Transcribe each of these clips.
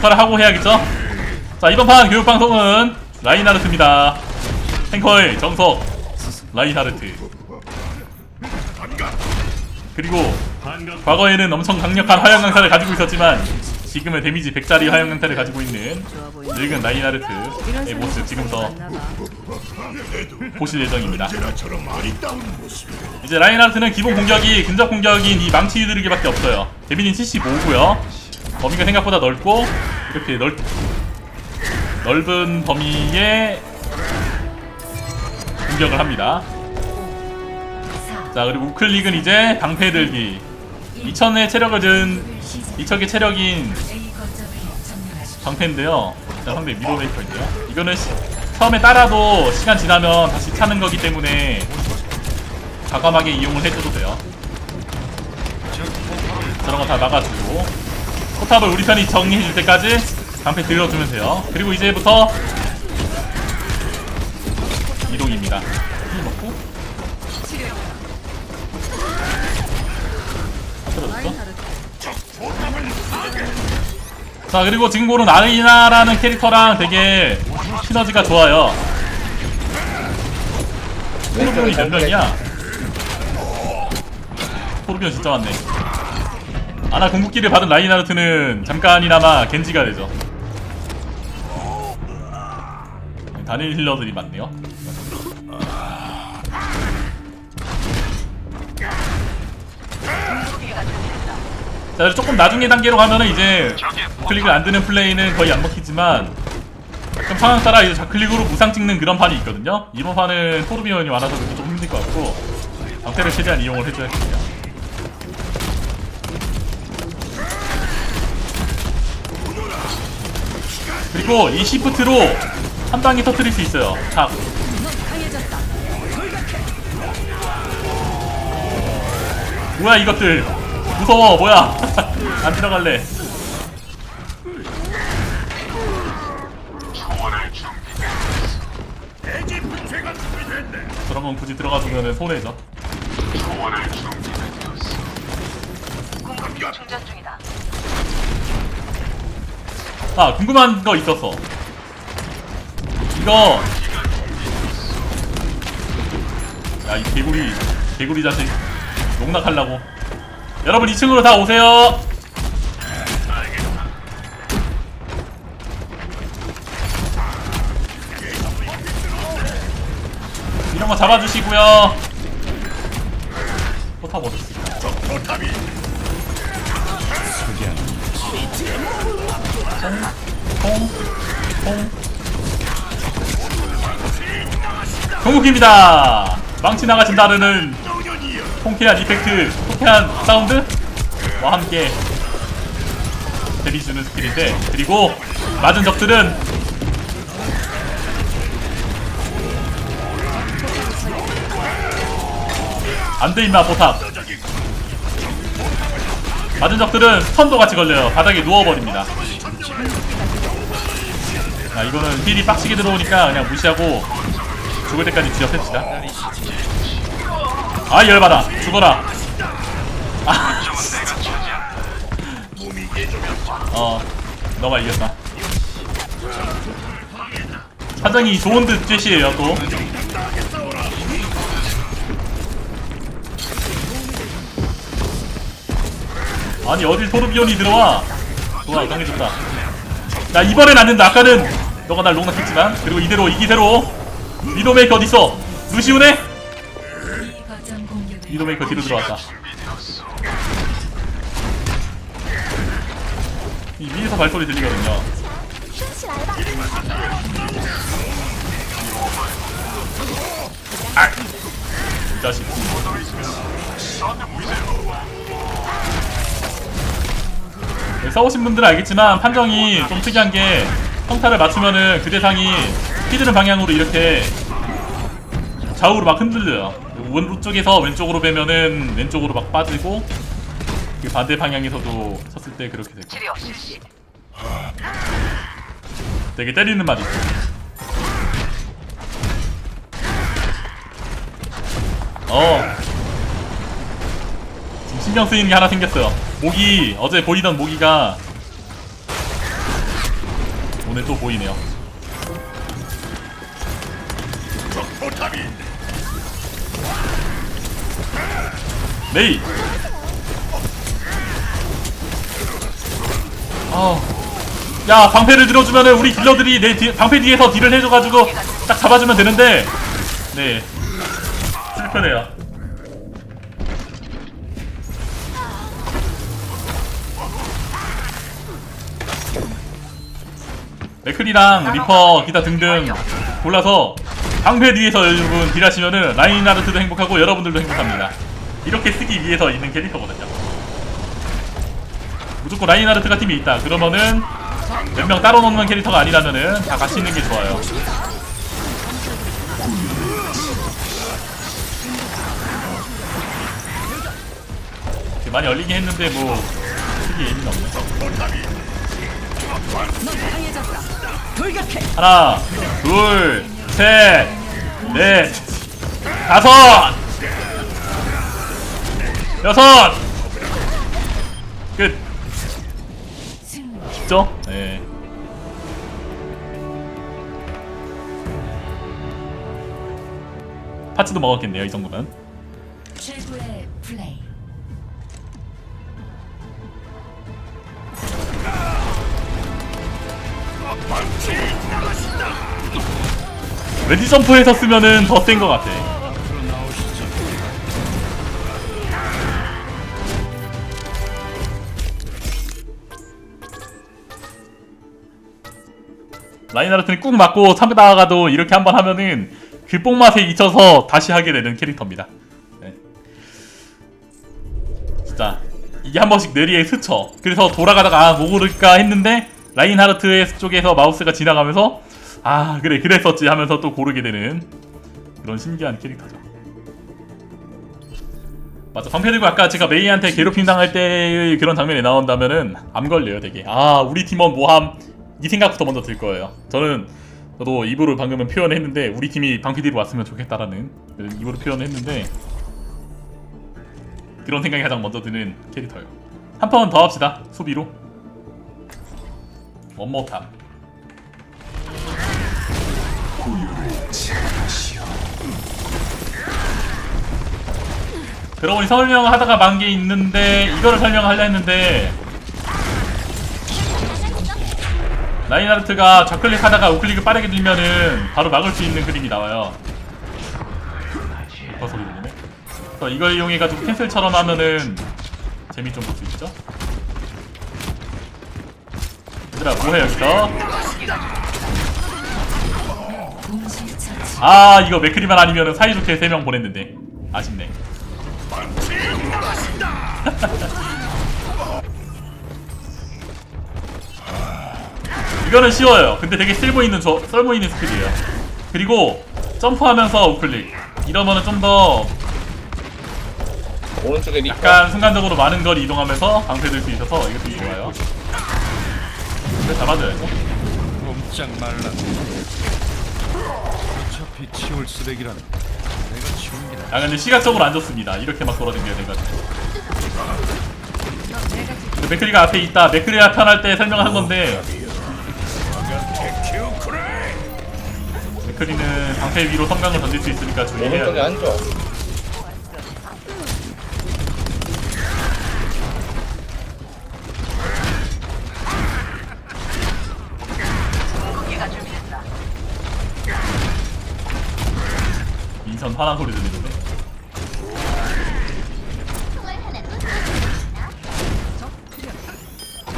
녹화를 하고 해야겠죠? 자 이번 판 교육방송은 라인하르트입니다 탱커의 정석 라인하르트 그리고 과거에는 엄청 강력한 화염 강타를 가지고 있었지만 지금은 데미지 100짜리 화염 강타를 가지고 있는. 늙은 라인하르트의 모습 지금부터 보실 예정입니다. 이제 라인하르트는 기본 공격이 근접 공격인 이 망치 두르기밖에 없어요. 데미는 75고요. 범위가 생각보다 넓고 이렇게 넓 넓은 범위에 공격을 합니다. 자 그리고 우클릭은 이제 방패 들기 2000의 체력을 든 2000의 체력인 방패인데요. 자 상대 미로메이커인데요. 이거는 시- 처음에 따라도 시간 지나면 다시 차는 거기 때문에 과감하게 이용을 해줘도 돼요. 저런 거 다 막아주고 포탑을 우리 편이 정리해줄 때까지 방패 들어주면 돼요. 그리고 이제부터 이동입니다. 힘 먹고 다 떨어졌어? 자 그리고 지금 고른 아리나라는 캐릭터랑 되게 시너지가 좋아요. 포르비온이 몇 명이야? 포르비온 진짜 많네. 아나 궁극기를 받은 라인하르트는 잠깐이나마 겐지가 되죠. 단일 힐러들이 많네요. 자, 조금 나중에 단계로 가면은 이제 클릭을 안 드는 플레이는 거의 안 먹히지만 약간 상황 따라 이제 좌클릭으로 무상 찍는 그런 판이 있거든요. 이번 판은 토르비언이 많아서 그게 좀 힘들 것 같고 방패를 최대한 이용을 해줘야겠네요. 그리고 이 시프트로 한 방에 터뜨릴 수 있어요. 탁. 뭐야 이것들 무서워 뭐야 안 들어갈래. 저런 건 굳이 들어가 주면 손해죠 충전 중이다. 아 궁금한 거 있었어. 이거. 야 이 개구리 개구리 자식. 농락하려고. 여러분 2층으로 다 오세요. 이런 거 잡아주시고요. 포탑 어딨어 종국입니다. 망치 나가신 다르는 노년이여. 통쾌한 이펙트, 통쾌한 사운드와 함께 데미 주는 스킬인데 그리고 맞은 적들은 안돼 임마 포탑 맞은 적들은 스턴도 같이 걸려요. 바닥에 누워버립니다. 아 이거는 힐이 빡치게 들어오니까 그냥 무시하고 죽을 때까지 지역합시다. 아 열받아. 죽어라. 아 어, 너가 이겼다. 사정이 좋은 듯 죄시에요 또. 아니 어딜 토르비온이 들어와? 좋아 강해졌다. 야 이번엔 안 된다. 아까는 너가 날 농락했지만 그리고 이대로 이 기세로 위도메이커 어딨어? 루시우네? 위도메이커 뒤로 들어왔다. 이 위에서 발소리 들리거든요. 아! 이 자식. 네, 싸우신 분들은 알겠지만 판정이 좀 특이한 게 평타를 맞추면은 그 대상이 휘두른 방향으로 이렇게 좌우로 막 흔들려요. 오른쪽에서 왼쪽으로 빼면은 왼쪽으로 막 빠지고 그 반대 방향에서도 쳤을 때 그렇게 되고. 되게 때리는 맛이 있어. 어. 지금 신경 쓰이는 게 하나 생겼어요. 모기 어제 보이던 모기가 오늘 또 보이네요. 메이. 아, 야 방패를 들어주면 은 우리 딜러들이 내 뒤, 방패 뒤에서 딜을 해줘가지고 딱 잡아주면 되는데, 네 실패네요. 맥클이랑 리퍼 기타 등등 골라서 방패 뒤에서 여러분 딜하시면은 라인하르트도 행복하고 여러분들도 행복합니다. 이렇게 쓰기 위해서 있는 캐릭터거든요. 무조건 라인하르트가 팀이 있다. 그러면은 몇 명 따로 놓는 캐릭터가 아니라면은 다 같이 있는 게 좋아요. 많이 얼리긴 했는데 뭐 크게 의미는 없네. 하나, 둘, 셋, 넷, 다섯, 여섯, 끝. 쉽죠? 네. 파츠도 먹었겠네요, 이 정도면. 최고의 플레이. 웨지 점프해서 쓰면은 더 센 것 같아. 라인하르트는 꾹 맞고 참다가도 이렇게 한번 하면은 그 뽕맛에 잊혀서 다시 하게 되는 캐릭터입니다. 네. 진짜 이게 한 번씩 뇌리에 스쳐. 그래서 돌아가다가 아, 뭐 고를까 했는데 라인하르트의 쪽에서 마우스가 지나가면서 아 그래 그랬었지 하면서 또 고르게 되는 그런 신기한 캐릭터죠. 맞아. 방패 들고 아까 제가 메이한테 괴롭힘 당할 때의 그런 장면이 나온다면은 암 걸려요 되게. 아 우리 팀원 모함 이 생각부터 먼저 들 거예요. 저는 저도 입으로 방금은 표현했는데 우리 팀이 방패 뒤로 왔으면 좋겠다라는 입으로 표현했는데 그런 생각이 가장 먼저 드는 캐릭터예요. 한판더 합시다 수비로 원모탑 그러고 보니 설명을 하다가 만 게 있는데 이거를 설명하려 했는데 라인하르트가 좌클릭 하다가 우클릭을 빠르게 들면은 바로 막을 수 있는 그림이 나와요. 더 소리 들리네? 그래서 이걸 이용해가지고 캔슬처럼 하면은 재미 좀 볼 수 있죠 얘들아 뭐해 여기서. 아 이거 맥크리만 아니면은 사이좋게 3명 보냈는데 아쉽네. 이거는 쉬워요. 근데 되게 쓸모 있는 저 쓸모 있는 스킬이에요. 그리고 점프하면서 우클릭 이러면은 좀 더 오른쪽에 약간 순간적으로 많은 걸 이동하면서 방패 들 수 있어서 이것도 좋아요. 근데 잡아줘야죠. 꼼짝 말라. 어차피 치울 쓰레기라는 내가 치운 게 나. 아 근데 시각적으로 안 좋습니다. 이렇게 막 돌아다녀야 돼가지고. 근데 맥크리가 앞에 있다. 맥크리가 편할 때 설명한 건데. 맥크리는 방패 위로 성강을 던질 수 있으니까 주의해야 오른쪽에 돼. 화난 소리 들리는데.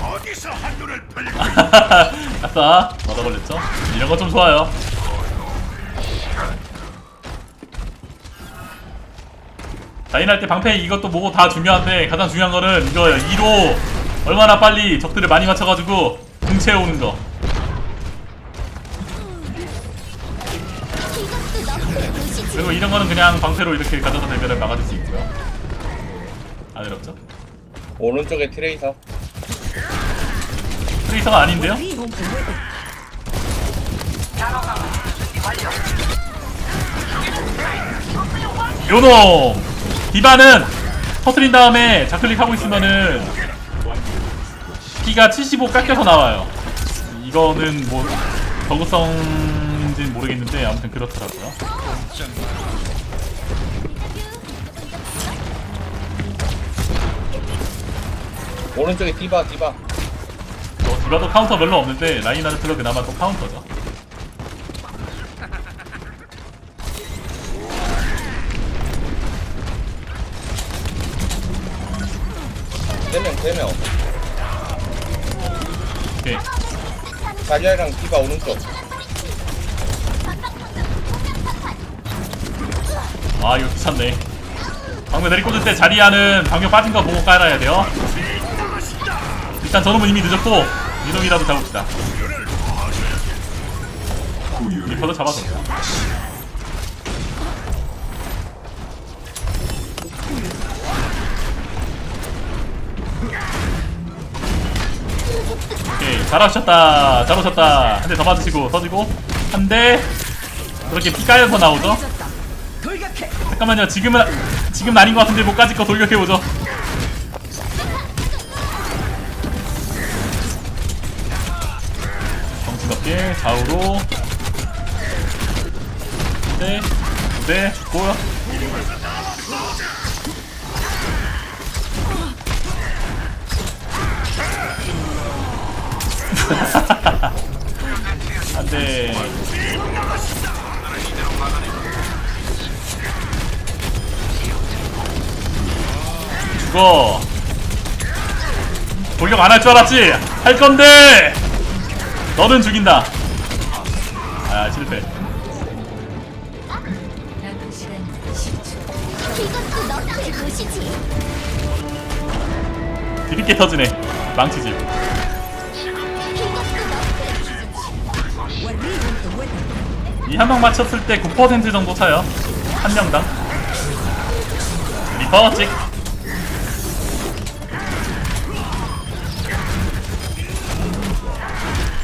어디서 한눈을 팔고 아싸 맞아 걸렸죠? 이런 거 좀 좋아요. 라인할 때 방패 이것도 뭐고 다 중요한데 가장 중요한 거는 이거예요. 2로 얼마나 빨리 적들을 많이 맞춰가지고 궁 채우는 거. 그리고 이런 거는 그냥 방패로 이렇게 가져다 대면을 막아줄 수 있고요. 안 어렵죠? 오른쪽에 트레이서 트레이서가 아닌데요? 요놈! 디바는 터트린 다음에 좌클릭 하고 있으면은 피가 75 깎여서 나와요. 이 이거는 뭐 저구성인지는 모르겠는데 아무튼 그렇더라고요. 오른쪽에 디바 디바 어, 디바도 카운터 별로 없는데 라인하르트가 그나마 또 카운터죠. 세명 세명 오케이. 자리아랑 디바 오른쪽 아 이거 귀찮네. 방금 내리 꽂을 때 자리하는 방금 빠진 거 보고 깔아야 돼요. 일단 저놈은 이미 늦었고 이놈이라도 잡읍시다. 리퍼도 잡아서. 오케이 잘하셨다. 잘하셨다. 한 대 더 맞으시고 터지고. 한 대. 그렇게 피 까여서 나오죠? 잠깐만요. 지금은 지금 아닌 것 같은데 목까지 거 돌격해보죠 정신없게 좌우로. 네, 두대 죽고요. 안돼. 죽어. 돌격 안 할 줄 알았지? 할 건데 너는 죽인다. 아 실패. 남은 시간 10초. 이것도 너의 도시지. 드럽게 터지네. 너의 이한방 맞췄을 때 9% 정도 차요. 한 명당. 리퍼 찍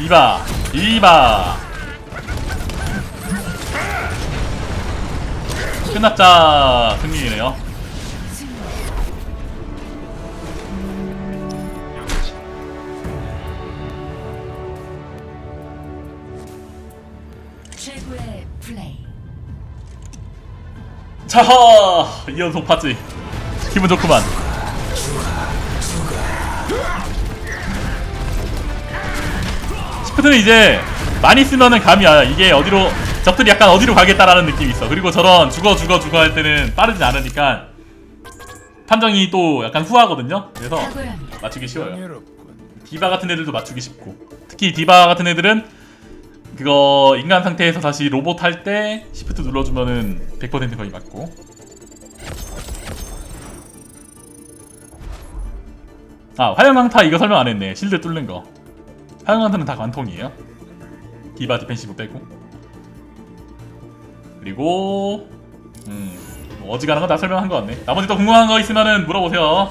이바 이바 끝났자 승리네요. 최고의 플레이. 자하 이연속 파지 기분 좋구만 시프트는 이제 많이 쓰면은 감이 와요 이게 어디로 적들이 약간 어디로 가겠다라는 느낌이 있어. 그리고 저런 죽어 죽어 죽어 할 때는 빠르지 않으니까 판정이 또 약간 후하거든요. 그래서. 맞추기 쉬워요. 디바 같은 애들도 맞추기 쉽고. 특히 디바 같은 애들은 그거 인간 상태에서 다시 로봇 할 때 시프트 눌러주면은 100% 거의 맞고. 아 화염강타 이거 설명 안 했네. 실드 뚫는 거 화염강타는 다 관통이에요. 디바 디펜시브 빼고. 그리고 음 뭐 어지간한 거 다 설명한 거 같네. 나머지 또 궁금한 거 있으면은 물어보세요